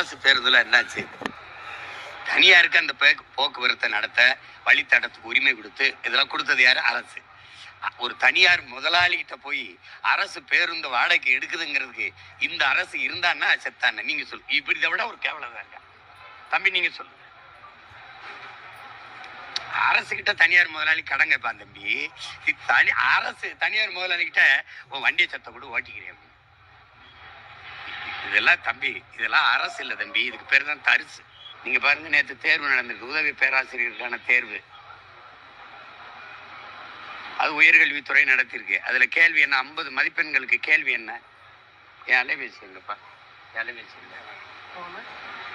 அரசு பேருந்துல என்னாச்சு? தனியாருக்கு அந்த போக்குவரத்தை நடத்த வழித்தடத்துக்கு உரிமை கொடுத்து இதெல்லாம் கொடுத்தது யாரு? அரசு. ஒரு தனியார் முதலாளிகிட்ட போய் அரசு பேருந்து வாடகைக்கு எடுக்குதுங்கிறதுக்கு இந்த அரசு இருந்தான்னா செத்தான நீங்க சொல்லு. இப்படி இதை விட ஒரு கேவலம் தான் தம்பி நீங்க சொல்லு. அரசு கிட்ட தனியார் முதலாளி கடன் தம்பி. தனி அரசு தனியார் முதலாளி கிட்ட உன் வண்டியை சத்த கூட ஓட்டிக்கிறேன். இதெல்லாம் தம்பி இதெல்லாம் அரசு இல்லை தம்பி. இதுக்கு பேர் தான் தரிசு. நீங்க பாருங்க நேற்று தேர்வு நடந்திருக்கு. உதவி பேராசிரியருக்கான தேர்வு. அது உயர்கல்வித்துறை நடத்தியிருக்கு. அதுல கேள்வி என்ன? ஐம்பது மதிப்பெண்களுக்கு கேள்வி என்ன? என் அலைபேசி எங்கப்பா? என் அலைபேசி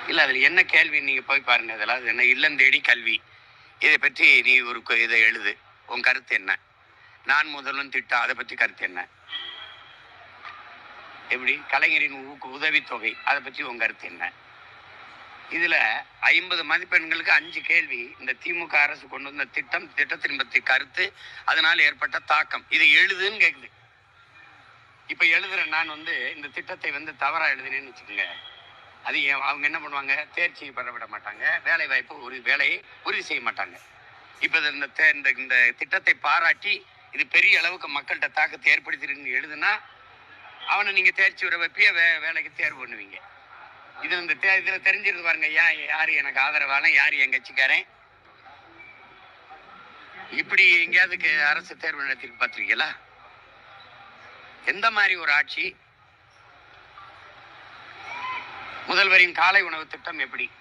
இல்ல. அதுல என்ன கேள்வி நீங்க போய் பாருங்க. அதெல்லாம் அது என்ன? இல்லம் தேடி கல்வி. இதை பற்றி நீ ஒரு இதை எழுது. உன் கருத்து என்ன? நான் முதலும் திட்டம் அதை பற்றி கருத்து என்ன? எப்படி? கலைஞரின் ஊக்கு உதவித்தொகை. அதை பற்றி உங்கள் கருத்து என்ன? இதில் ஐம்பது மதிப்பெண்களுக்கு அஞ்சு கேள்வி இந்த திமுக அரசு கொண்டு வந்த திட்டம் திட்டத்தின் பற்றி கருத்து அதனால் ஏற்பட்ட தாக்கம். இதை எழுதுன்னு கேட்குது இப்போ எழுதுகிற நான் வந்து இந்த திட்டத்தை வந்து தவறாக எழுதினேன்னு வச்சுக்கோங்க. அது ஏன் அவங்க என்ன பண்ணுவாங்க? தேர்ச்சி பெற விட மாட்டாங்க. வேலை வாய்ப்பு ஒரு வேலையை உறுதி செய்ய மாட்டாங்க. இப்போ இந்த தே- இந்த இந்த திட்டத்தை பாராட்டி இது பெரிய அளவுக்கு மக்கள்கிட்ட தாக்கத்தை ஏற்படுத்திருக்குன்னு எழுதுனா அவனை நீங்க தேர்ச்சி விட வைப்பிய வே வேலைக்கு தேர்வு பண்ணுவீங்க. இது இந்த தே- இதுல தெரிஞ்சிருந்து பாருங்க ஏன் யாரு எனக்கு ஆதரவான யாரு என் கட்சிக்காரன்? இப்படி எங்கேயாவது அரசு தேர்வு நடத்திட்டு பார்த்துருக்கீங்களா? எந்த மாதிரி ஒரு ஆட்சி? முதல்வரின் காலை உணவு திட்டம் எப்படி?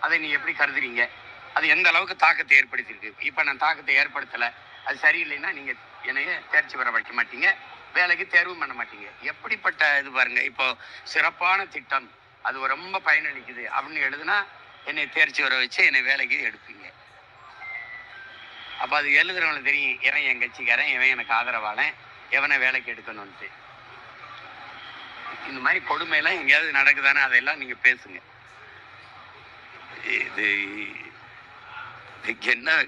அதை நீ எப்படி கருதுறீங்க? அது எந்த அளவுக்கு தாக்கத்தை ஏற்படுத்தியிருக்கு? இப்ப நான் தாக்கத்தை ஏற்படுத்தல. அது சரியில்லைன்னா நீங்க என்னைய தேர்ச்சி பெற வைக்க மாட்டீங்க. வேலைக்கு தேர்வும் பண்ண மாட்டீங்க. எப்படிப்பட்ட இது பாருங்க இப்போ சிறப்பான திட்டம். அது ரொம்ப பயனளிக்குது. அப்படின்னு எழுதுனா என்னை தேர்ச்சி வர வச்சு என்னை வேலைக்கு எடுப்பீங்க. அப்போ அது எழுதுறவங்களுக்கு தெரியும் இவன் என் கட்சிக்காரன் இவன் எனக்கு ஆதரவாளன் எவனை வேலைக்கு எடுக்கணும்ட்டு இந்த மாதிரி கொடுமையெல்லாம் எங்கேயாவது நடக்குதானே அதெல்லாம் நீங்கள் பேசுங்க. இது இதுக்கு என்ன?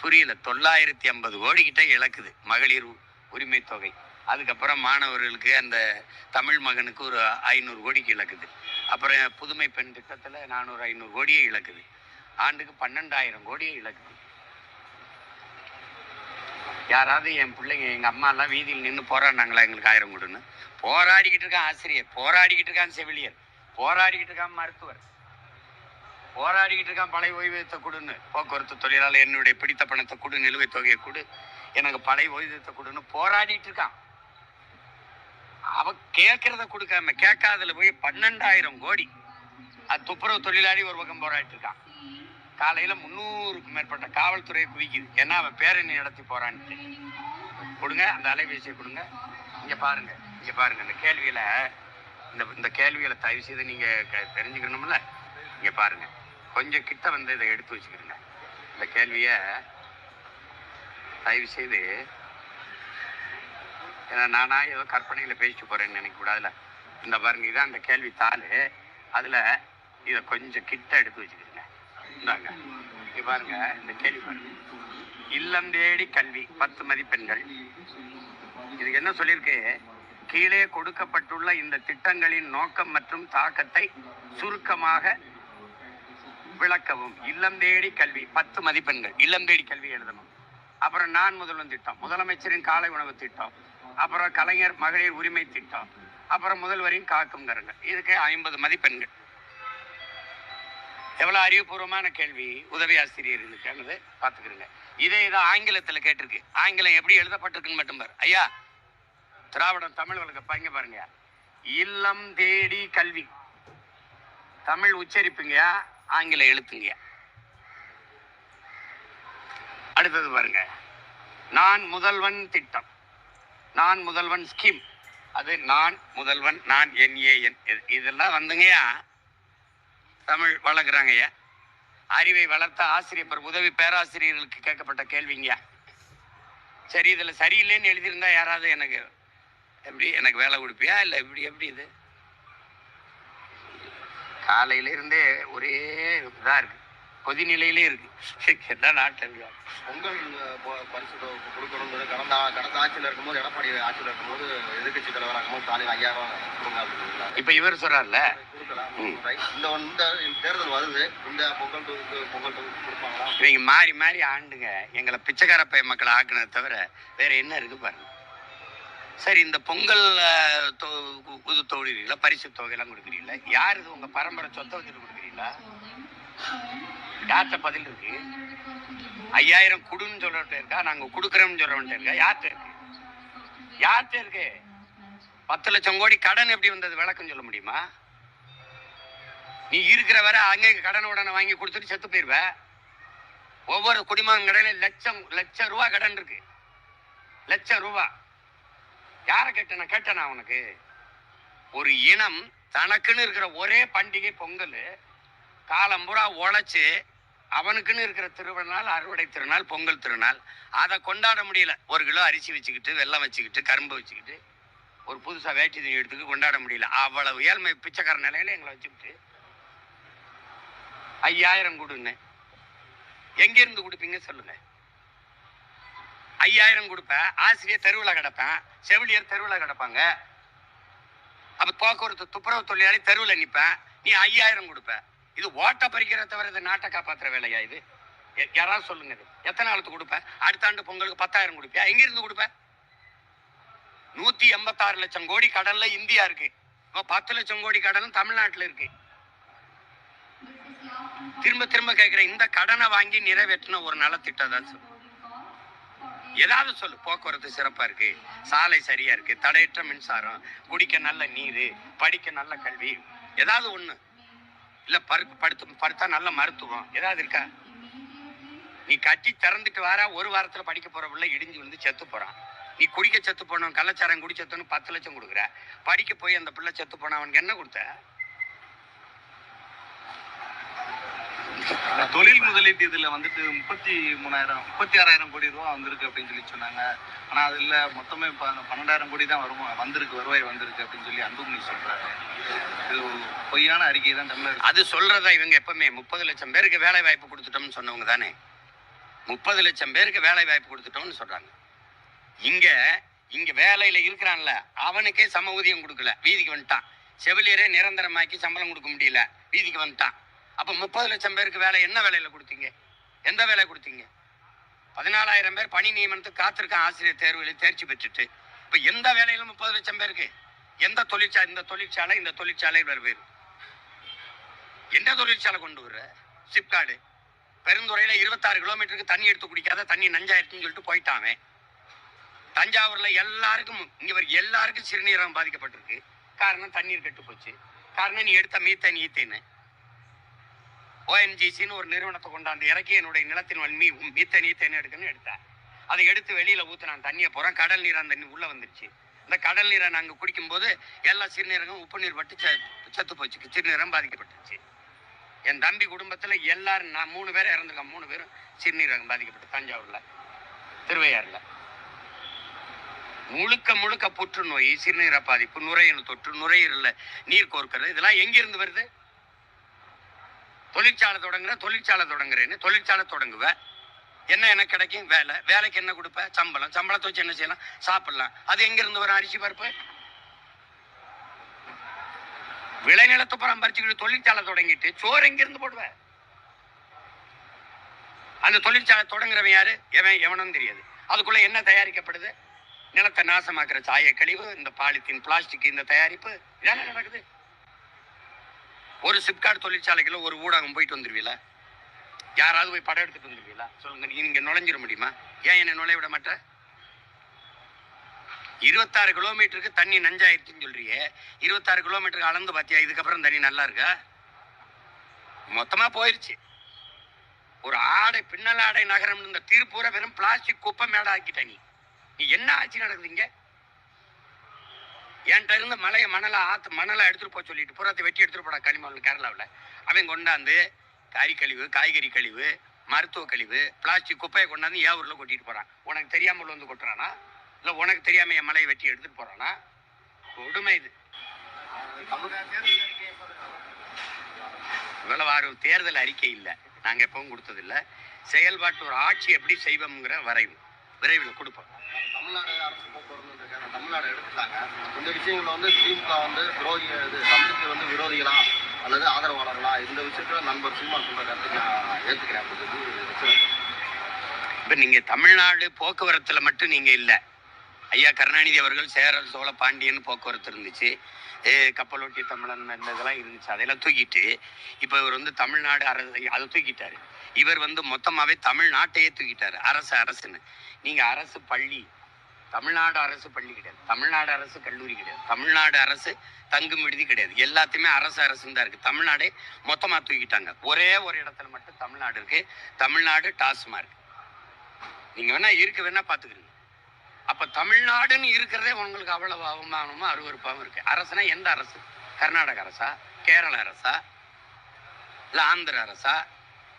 புரியல. தொள்ளாயிரத்தி ஐம்பது கோடி கிட்ட இழக்குது மகளிர் உரிமை தொகை அதுக்கப்புறம் மாணவர்களுக்கு அந்த தமிழ் மகனுக்கு ஒரு ஐநூறு கோடிக்கு இழக்குது. அப்புறம் புதுமை பெண் திட்டத்துல நானூறு ஐநூறு கோடியே இழக்குது. ஆண்டுக்கு பன்னெண்டாயிரம் கோடியே இழக்குது. யாராவது என் பிள்ளைங்க எங்க அம்மா எல்லாம் வீதியில் நின்று போராடினாங்களா எங்களுக்கு ஆயிரம் கொடுன்னு? போராடிக்கிட்டு இருக்கான் ஆசிரியர். போராடிக்கிட்டு இருக்கான் செவிலியர். போராடிக்கிட்டு இருக்கான் மருத்துவர். போராடிக்கிட்டு இருக்கான் பழைய ஓய்வூதியத்தை கொடுன்னு. போக்குவரத்து தொழிலாளர் என்னுடைய பிடித்த பணத்தை கொடு நிலுவைத் தொகையை கொடு. எனக்கு பழைய ஓய்வூதியத்தை கொடுன்னு போராடிட்டு இருக்கான். அவ கேட்கறத கொடுக்காம கேட்காதல போய் பன்னெண்டாயிரம் கோடி. அது துப்புரவு தொழிலாளி ஒரு பக்கம் போராடிட்டு இருக்கான். காலையில முன்னூறுக்கும் மேற்பட்ட காவல்துறையை குவிக்குது. ஏன்னா அவன் பேரணி நடத்தி போறான்ட்டு. கொடுங்க அந்த அலைபேசியை கொடுங்க. இங்க பாருங்க இங்க பாருங்க. இந்த கேள்வியில இந்த இந்த கேள்விகளை தயவு செய்து நீங்க க- தெரிஞ்சுக்கணும்ல? இங்க பாருங்க. கொஞ்சம் கிட்ட வந்து இதை எடுத்து வச்சுக்கிறீங்க இந்த கேள்விய தயவு செய்து ஏன்னா நானா ஏதோ கற்பனையில் பேசிட்டு போறேன்னு நினைக்கக்கூடாதுல இந்த பாருங்க இதான் அந்த கேள்வி தாள். அதில் இதை கொஞ்சம் கிட்ட எடுத்து வச்சுக்கிறீங்க இந்தாங்க. இங்க பாருங்க இந்த கேள்வி பாருங்க. இல்லம் தேடி கல்வி பத்து மதிப்பெண்கள் இதுக்கு என்ன சொல்லியிருக்கு? கீழே கொடுக்கப்பட்டுள்ள இந்த திட்டங்களின் நோக்கம் மற்றும் தாக்கத்தை சுருக்கமாக விளக்கவும். இல்லம் தேடி கல்வி பத்து மதிப்பெண்கள் இல்லம் தேடி கல்வி எழுதணும். அப்புறம் நான் முதல்வன் திட்டம் முதலமைச்சரின் காலை உணவு திட்டம். அப்புறம் கலைஞர் மகளிர் உரிமை திட்டம் அப்புறம் முதல்வரின் காக்கும் கரங்கள் இதுக்கு ஐம்பது மதிப்பெண்கள் எவ்வளவு அறிவுபூர்வமான கேள்வி உதவி ஆசிரியர் இதுக்கானது பார்த்துக்கிறீங்க. இதே இதை ஆங்கிலத்துல கேட்டிருக்கு. ஆங்கிலம் எப்படி எழுதப்பட்டிருக்குன்னு மட்டும் பாரு. ஐயா திராவிடம் தமிழ் வழக்க பாருங்க பாருங்க. இல்லம் தேடி கல்வி. தமிழ் உச்சரிப்புங்கயா ஆங்கில எழுத்துங்கயா அடுத்தது பாருங்க. நான் முதல்வன் திட்டம். நான் முதல்வன் ஸ்கீம். அது நான் முதல்வன் நான் என்ஏஎன் இதெல்லாம் வந்துங்கய்யா. தமிழ் வளர்க்குறாங்கய்யா. அறிவை வளர்த்த ஆசிரியர் உதவி பேராசிரியர்களுக்கு கேட்கப்பட்ட கேள்விங்கய்யா. சரி இதில் சரியில்லைன்னு எழுதியிருந்தா யாராவது எனக்கு எப்படி எனக்கு வேலை கொடுப்பியா? இல்லை எப்படி எப்படி இது? காலையில இருந்தே ஒரே இதாக இருக்குது கொதிநிலையிலே இருக்கு. என்ன இருக்காங்க பொங்கல் பரிசு கொடுக்கணும்னு கடந்த கடந்த ஆட்சியில் இருக்கும்போது எடப்பாடி ஆட்சியில் இருக்கும்போது எதிர்க்கட்சி தலைவராக இருக்கும்போது ஸ்டாலின் ஐயாயிரம் கொடுங்க அப்படின்னு சொன்னாரு. இப்ப இவர் சொல்றாருல கொடுக்கலாம் ம். ரைட். இந்த இந்த தேர்தல் வருது. இந்த பொங்கல் பொங்கல் கொடுப்பாங்களா? இவங்க மாறி மாறி ஆண்டுங்க. எங்களை பிச்சைக்கார பைய மக்களை ஆக்குனதை தவிர வேற என்ன இருக்கு பாருங்க. சரி இந்த பொங்கல் அஹ், தொ- இது தொகுதிகள பரிசு தொகையெல்லாம் கொடுக்குறீங்களா? யார் இது உங்க பரம்பரை சொத்தை வச்சுட்டு கொடுக்குறீங்களா? யார்கிட்ட பதில் இருக்கு. ஐயாயிரம் குடுன்னு சொல்றவன்ட்ட இருக்கா? நாங்க கொடுக்குறோம்னு சொல்றவன்ட்ட இருக்கா? யார்கிட்ட இருக்கு? யார்கிட்ட இருக்கு? பத்து லட்சம் கோடி கடன் எப்படி வந்தது? விளக்கம் சொல்ல முடியுமா? நீ இருக்கிற வரை அங்கே கடன் உடனே வாங்கி கொடுத்துட்டு செத்து போயிருவ. ஒவ்வொரு குடிமகன் கடையில லட்சம் லட்சம் ரூபா கடன் இருக்கு. லட்சம் ரூபா. யார கேட்டன? கேட்டனா உனக்கு ஒரு இனம் தனக்குன்னு இருக்கிற ஒரே பண்டிகை பொங்கல் காலம்புறா உழைச்சி அவனுக்குன்னு இருக்கிற திருவிழால் அறுவடை திருநாள் பொங்கல் திருநாள் அதை கொண்டாட முடியல. ஒரு கிலோ அரிசி வச்சுக்கிட்டு வெல்லம் வச்சுக்கிட்டு கரும்பு வச்சுக்கிட்டு ஒரு புதுசாக வேட்டி துணி எடுத்துக்கு கொண்டாட முடியல. அவ்வளவு ஏழ்மை பிச்சைக்கார நிலையில எங்களை வச்சுக்கிட்டு. ஐயாயிரம் கொடுன்னு. எங்கேருந்து கொடுப்பீங்க சொல்லுங்க. ஐயாயிரம் கொடுப்பேன். ஆசிரியர் தெருவில் கிடப்பேன். செவிலியர் தெருவில் கிடப்பாங்க. அப்போ போக்குவரத்து துப்புரவு தொழிலாளி தெருவில் நிற்பேன் நீ ஐயாயிரம் கொடுப்ப. இது ஓட்ட பறிக்கிற தவிர இது நாட்டை காப்பாத்துற வேலையா இது? யாராவது சொல்லுங்க இது. எத்தனை நாளுக்கு கொடுப்பேன் அடுத்த ஆண்டு பொங்கலுக்கு பத்தாயிரம் கொடுப்பியா? எங்க இருந்து கொடுப்ப? நூத்தி எண்பத்தாறு லட்சம் கோடி கடன்ல இந்தியா இருக்கு. இப்போ பத்து லட்சம் கோடி கடன் தமிழ்நாட்டுல இருக்கு. திரும்ப திரும்ப கேட்கிற இந்த கடனை வாங்கி நிறைவேற்றின ஒரு நலத்திட்டம் தான் சொல்லு. ஏதாவது சொல்லு போக்குவரத்து சிறப்பா இருக்கு சாலை சரியா இருக்கு தடையற்ற மின்சாரம் குடிக்க நல்ல நீர் படிக்க நல்ல கல்வி ஏதாவது ஒண்ணு. இல்ல பருக்கு படுத்து படுத்தா நல்ல மருத்துவம். ஏதாவது இருக்கா? நீ கட்டி திறந்துட்டு வர ஒரு வாரத்துல படிக்க போற பிள்ளை இடிஞ்சு வந்து செத்து போறான். நீ குடிக்க செத்து போனவன் கள்ளச்சாரம் குடிச்சத்துன்னு பத்து லட்சம் கொடுக்குற. படிக்க போய் அந்த பிள்ளை செத்து போனவனுக்கு என்ன கொடுத்த? தொழில் முதலீட்டு இதுல வந்துட்டு முப்பத்தி மூணாயிரம் முப்பத்தி ஆறாயிரம் கோடி ரூபா வந்திருக்கு அப்படின்னு சொல்லி சொன்னாங்க. ஆனா அதுல மொத்தமே இப்ப பன்னெண்டாயிரம் கோடி தான் வருமா வந்திருக்கு வருவாய் வந்திருக்கு அப்படின்னு சொல்லி அன்புமணி சொல்றாரு. இது ஒரு பொய்யான அறிக்கை தான் தமிழர். அது சொல்றதா இவங்க எப்பவுமே முப்பது லட்சம் பேருக்கு வேலை வாய்ப்பு கொடுத்துட்டோம்னு சொன்னவங்க தானே. முப்பது லட்சம் பேருக்கு வேலை வாய்ப்பு கொடுத்துட்டோம்னு சொல்றாங்க. இங்க இங்க வேலையில இருக்கிறான்ல அவனுக்கே சம ஊதியம் கொடுக்கல வீதிக்கு வந்துட்டான். செவிலியரே நிரந்தரமாக்கி சம்பளம் கொடுக்க முடியல வீதிக்கு வந்துட்டான். அப்ப முப்பது லட்சம் பேருக்கு வேலை என்ன வேலையில கொடுத்தீங்க? எந்த வேலை கொடுத்தீங்க? பதினாலாயிரம் பேர் பணி நியமனத்துக்கு காத்திருக்கான் ஆசிரியர் தேர்வுகளில் தேர்ச்சி பெற்றுட்டு இப்ப எந்த வேலையிலும் முப்பது லட்சம் பேருக்கு? எந்த தொழிற்சாலை இந்த தொழிற்சாலை இந்த தொழிற்சாலை வருவேன் எந்த தொழிற்சாலை கொண்டு வர்ற? சிப்காடு பெருந்துறையில இருபத்தாறு கிலோமீட்டருக்கு தண்ணி எடுத்து குடிக்காத தண்ணி நஞ்சாயிருச்சுன்னு சொல்லிட்டு போயிட்டாமே. தஞ்சாவூர்ல எல்லாருக்கும் இங்க வர எல்லாருக்கும் சிறுநீரகம் பாதிக்கப்பட்டிருக்கு. காரணம் தண்ணீர் கெட்டு போச்சு. காரணம் நீ எடுத்த மீத்தேன் நீத்தேன்னு ஓஎன்ஜிசின்னு ஒரு நிறுவனத்தை கொண்டாந்து இறக்கி என்னுடைய நிலத்தின் வல் மீ மீத்தேன் ஈத்தேன் எடுக்கணும்னு எடுத்தேன். அதை எடுத்து வெளியில ஊற்றினான் தண்ணியை போறேன். கடல் நீர் அந்த தண்ணி உள்ள வந்துருச்சு. இந்த கடல் நீரை நாங்கள் குடிக்கும்போது எல்லா சிறுநீரகம் உப்பு நீர் பட்டு செ- செத்து போச்சு. சிறுநீரம் பாதிக்கப்பட்டுச்சு. என் தம்பி குடும்பத்துல எல்லாரும் நான் மூணு பேரும் இறந்துருக்கேன் மூணு பேரும் சிறுநீரகம் பாதிக்கப்பட்டு தஞ்சாவூர்ல திருவையாறுல. முழுக்க முழுக்க புற்றுநோய் சிறுநீர பாதிப்பு நுரையீரல் தொற்று நுரையீரல்ல நீர் கோர்க்கிறது. இதெல்லாம் எங்கிருந்து வருது? தொழிற்சாலை தொடங்குற தொழிற்சாலை தொடங்குறேன்னு தொழிற்சாலை தொடங்குவ. என்ன எனக்கு கிடைக்கும்? வேலை. வேலைக்கு என்ன கொடுப்ப? சம்பளம். சம்பளத்தை வச்சு என்ன செய்யலாம்? சாப்பிடலாம். அது எங்க இருந்து வரும்? அரிசி பருப்பு? விளைநிலத்தை புறம் பறிச்சுக்கிட்டு தொழிற்சாலை தொடங்கிட்டு சோறு எங்கிருந்து போடுவேன் போடுவ? அந்த தொழிற்சாலை தொடங்குறவன் யாரு? எவன்? எவனும் தெரியாது. அதுக்குள்ள என்ன தயாரிக்கப்படுது? நிலத்தை நாசமாக்குற சாய கழிவு இந்த பாலித்தீன் பிளாஸ்டிக் இந்த தயாரிப்பு இதானே நடக்குது. ஒரு சிப்காட் தொழிற்சாலைக்குள்ள ஒரு ஊடகம் போயிட்டு வந்துருவீல? யாராவது போய் படம் எடுத்துட்டு வந்துருவீங்களா? சொல்லுங்க நீங்க இங்க நுழைஞ்சிட முடியுமா? ஏன் என்ன நுழைய விட மாட்ட? இருபத்தாறு கிலோமீட்டருக்கு தண்ணி நஞ்சாயிருச்சுன்னு சொல்றியே. இருபத்தாறு கிலோமீட்டருக்கு அளந்து பாத்தியா? இதுக்கப்புறம் தண்ணி நல்லா இருக்கா மொத்தமா போயிருச்சு. ஒரு ஆடை பின்னல் ஆடை நகரம் இந்த திருப்பூரை வெறும் பிளாஸ்டிக் குப்பை மேடை ஆக்கிட்ட நீ. நீ என்ன ஆட்சி நடக்குதுங்க என்கிட்ட இருந்து மலையை மணலை ஆத்து மணலை எடுத்துட்டு போக சொல்லிட்டு புறத்தை வெட்டி எடுத்துட்டு போடா கனிமவன் கேரளாவில். அவன் கொண்டாந்து கறி கழிவு காய்கறி கழிவு மருத்துவ கழிவு பிளாஸ்டிக் குப்பையை கொண்டாந்து ஏன் ஊரில் கொட்டிட்டு போறான். உனக்கு தெரியாமல் வந்து கொட்டுறானா? இல்லை உனக்கு தெரியாம என் மலையை வெட்டி எடுத்துட்டு போறானா? கொடுமை இது. இவ்வளவு ஆறு தேர்தல் அறிக்கை இல்லை. நாங்க எப்பவும் கொடுத்ததில்ல செயல்பாட்டு ஒரு ஆட்சி எப்படி செய்வோம்ங்கிற வரைவு. விரைவில் கொடுப்போம். தமிழ்நாடு அரசு போக்குவரத்து தமிழ்நாடு எடுத்துட்டாங்க. இந்த விஷயங்கள்ல வந்து திமுக வந்து விரோதி இது தமிழுக்கு வந்து விரோதிகளா அல்லது ஆதரவாளர்களா? இந்த விஷயத்துல நண்பர் சீமான் சொல்ற கருத்தை நான் ஏத்துக்கிறேன். அப்படின்னு இப்ப நீங்க தமிழ்நாடு போக்குவரத்துல மட்டும் நீங்க இல்ல. ஐயா கருணாநிதி அவர்கள் சேரல் சோழ பாண்டியன் போக்குவரத்து இருந்துச்சு. ஏ, தமிழன் இந்த இதெல்லாம் இருந்துச்சு. அதெல்லாம் தூக்கிட்டு இப்போ இவர் வந்து தமிழ்நாடு அரசு அதை தூக்கிட்டாரு. இவர் வந்து மொத்தமாகவே தமிழ்நாட்டையே தூக்கிட்டாரு. அரசு அரசுன்னு. நீங்கள் அரசு பள்ளி தமிழ்நாடு அரசு பள்ளி கிடையாது. தமிழ்நாடு அரசு கல்லூரி கிடையாது. தமிழ்நாடு அரசு தங்கும் விடுதி கிடையாது. எல்லாத்தையுமே அரசு அரசு தான் இருக்கு. தமிழ்நாடே மொத்தமா தூக்கிட்டாங்க. ஒரே ஒரு இடத்துல மட்டும் தமிழ்நாடு இருக்கு. தமிழ்நாடு டாஸ்மார்க் நீங்க வேணா இருக்கு வேணா பாத்துக்கிறீங்க. அப்ப தமிழ்நாடுன்னு இருக்கிறதே உங்களுக்கு அவ்வளவு அவமானமும் அருவறுப்பாகவும் இருக்கு. அரசுனா எந்த அரசு? கர்நாடக அரசா? கேரள அரசா? இல்ல ஆந்திர அரசா?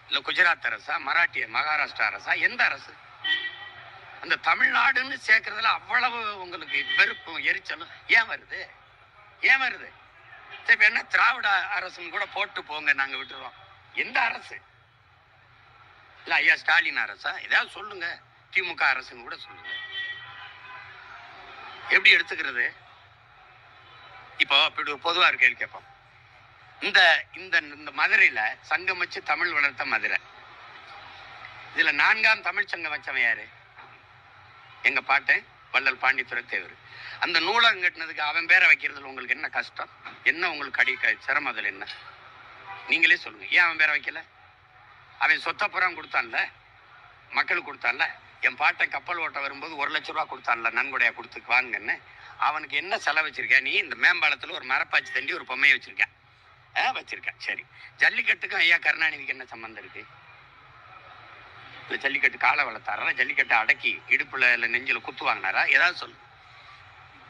இல்ல குஜராத் அரசா? மராட்டிய மகாராஷ்டிரா அரசா? எந்த அரசு? அந்த தமிழ்நாடுன்னு சேர்க்கறதுல அவ்வளவு உங்களுக்கு வெறுப்பும் எரிச்சலும் ஏன் வருது? ஏன் வருது? சரி இப்ப என்ன? திராவிட அரசுன்னு கூட போட்டு போங்க நாங்க விட்டுறோம். எந்த அரசு? இல்ல ஐயா ஸ்டாலின் அரசா? ஏதாவது சொல்லுங்க. திமுக அரசுன்னு கூட சொல்லுங்க. எப்படி எடுத்துக்கிறது? இப்போ இப்படி பொதுவாக பொதுவா ஒரு கேள்வி கேட்போம். இந்த இந்த இந்த மதுரையில சங்கம் வச்சு தமிழ் வளர்த்த மதுரை. இதுல நான்காம் தமிழ் சங்கம் வச்சவன் யாரு? எங்க பாட்டேன் வள்ளல் பாண்டித்துறை தேவர். அந்த நூலகம் கட்டினதுக்கு அவன் பேரை வைக்கிறதுல உங்களுக்கு என்ன கஷ்டம்? என்ன உங்களுக்கு அடி சிரமம் அதில் என்ன? நீங்களே சொல்லுங்க. ஏன் அவன் பேரை வைக்கல? அவன் சொத்தப்புறம் கொடுத்தான்ல? மக்களுக்கு கொடுத்தான்ல? என் பாட்டை கப்பல் ஓட்ட வரும்போது ஒரு லட்ச ரூபா கொடுத்தான்ல நன்கொடையா கொடுத்து வாங்கன்னு. அவனுக்கு என்ன செலவு நீ இந்த மேம்பாலத்தில் ஒரு மரப்பாச்சி தண்டி ஒரு பொம்மையை வச்சிருக்க ஆ வச்சிருக்க சரி. ஜல்லிக்கட்டுக்கும் ஐயா கருணாநிதிக்கு என்ன சம்மந்தம் இருக்குது ஜல்லிக்கட்டு காலை வளர்த்தாரா? ஜல்லிக்கட்டை அடக்கி இடுப்புல இல்லை நெஞ்சில குத்து வாங்கினாரா? ஏதாவது சொல்லு.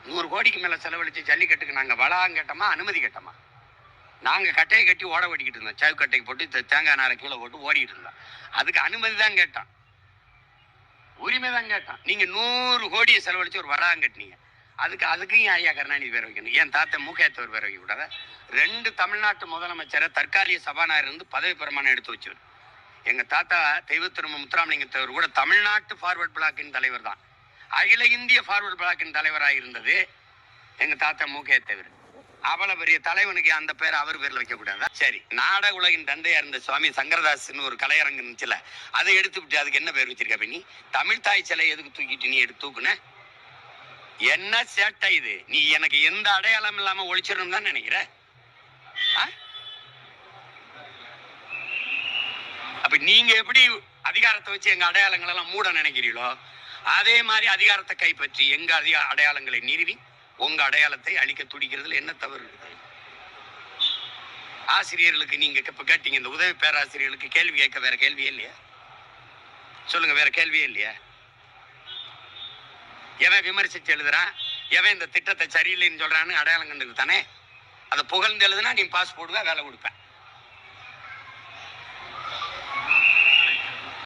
நூறு கோடிக்கு மேல செலவழிச்சு ஜல்லிக்கட்டுக்கு நாங்க வளாகம் கேட்டோமா அனுமதி கேட்டோமா? நாங்க கட்டையை கட்டி ஓட ஓடிக்கிட்டு இருந்தோம். சவு கட்டைக்கு போட்டு தேங்காய் நாரை கீழே போட்டு ஓடிக்கிட்டு இருந்தோம். அதுக்கு அனுமதி தான் கேட்டான். உரிமை தான் கேட்டான். நீங்க நூறு கோடியை செலவழிச்சு ஒரு வளாகம் கட்டினீங்க. அதுக்கு அதுக்கும் ஏன் ஐயா கருணாநிதி பேர் வைக்கணும்? ஏன் தாத்தா மூக்கையத்தவர் பேர் வைக்க கூடாத ரெண்டு தமிழ்நாட்டு முதலமைச்சரை தற்காலிக சபாநாயகர் இருந்து பதவி பிரமாணம் எடுத்து வச்சவர் எங்க தாத்தா தெய்வத்திரும முத்துராமலிங்கத்தவர் கூட தமிழ்நாட்டு ஃபார்வர்ட் பிளாக்கின் தலைவர் தான். அகில இந்திய ஃபார்வர்ட் பிளாக்கின் தலைவராக இருந்தது எங்க தாத்தா மூகே தவிர. அவ்வளவு பெரிய தலைவனுக்கு அந்த பேர் அவர் பேர்ல வைக்கக்கூடாதா சரி நாட உலகின் தந்தையா இருந்த சுவாமி சங்கரதாஸ்னு ஒரு கலையரங்கு இருந்துச்சுல அதை எடுத்து விட்டு அதுக்கு என்ன பேர் வச்சிருக்க நீ தமிழ் தாய் சிலை எதுக்கு தூக்கிட்டு நீ எடுத்து தூக்குன? என்ன சேட்டை இது? நீ எனக்கு எந்த அடையாளம் இல்லாம ஒழிச்சிடணும் தான் நினைக்கிற? அப்ப நீங்க எப்படி அதிகாரத்தை வச்சு எங்க அடையாளங்கள் எல்லாம் மூட நினைக்கிறீங்களோ அதே மாதிரி அதிகாரத்தை கைப்பற்றி எங்க அதிக அடையாளங்களை நிறுவி உங்க அடையாளத்தை அழிக்க துடிக்கிறதுல என்ன தவறு? இருக்குது ஆசிரியர்களுக்கு நீங்க இப்ப கேட்டீங்க இந்த உதவி பேராசிரியர்களுக்கு கேள்வி கேட்க வேற கேள்வியே இல்லையா? சொல்லுங்க வேற கேள்வியே இல்லையா? எவன் விமர்சிச்சு எழுதுறான்? எவன் இந்த திட்டத்தை சரியில்லைன்னு சொல்றான்னு அடையாளம் கண்டுக்கு தானே? அதை புகழ்ந்து எழுதுனா நீ பாஸ் போடுவ வேலை கொடுப்பேன்